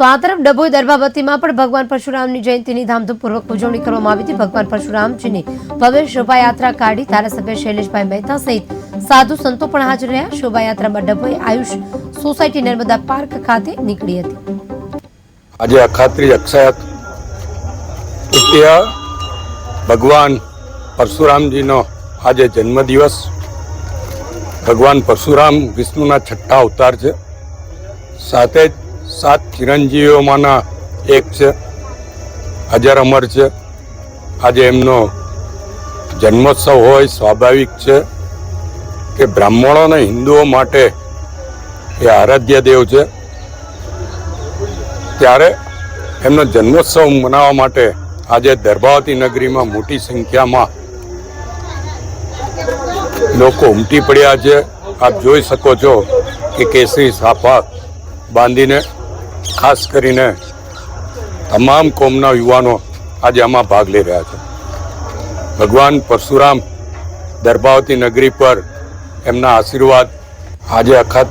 તો આ તરફ ડભોઈ દરબાબતીમાં પણ ભગવાન પરશુરામની જયંતિની ધામધૂમપૂર્વક ઉજવણી કરવામાં આવી હતી. ભગવાન પરશુરામજીની ભવ્ય શોભાયાત્રા કાઢી ધારાસભ્ય શૈલેષભાઈ મહેતા સહિત સાધુ સંતો પણ હાજર રહ્યા. શોભાયાત્રામાં ડભોઈ આયુષ સોસાયટી નર્મદા પાર્ક ખાતે નીકળી હતી. આજે અખાત્રી અક્ષયત તૃતીય ભગવાન પરશુરામજીનો આજે જન્મદિવસ. ભગવાન પરશુરામ વિષ્ણુના છઠ્ઠા અવતાર છે. સાથે જ સાત ચિરંજીવીઓમાંના એક છે. અજર અમર છે. આજે એમનો જન્મોત્સવ હોય, સ્વાભાવિક છે કે બ્રાહ્મણો અને હિન્દુઓ માટે એ આરાધ્ય દેવ છે. ત્યારે એમનો જન્મોત્સવ મનાવવા માટે આજે દરબાવતી નગરીમાં મોટી સંખ્યામાં લોકો ઉમટી પડ્યા છે. આપ જોઈ શકો છો કે કેસરી સાફા બાંધીને ખાસ કરીને તમામ કોમના યુવાનો આજે આમાં ભાગ લઈ રહ્યા છે. ભગવાન પરશુરામ દરબાવતી નગરી પર એમના આશીર્વાદ આજે અખાત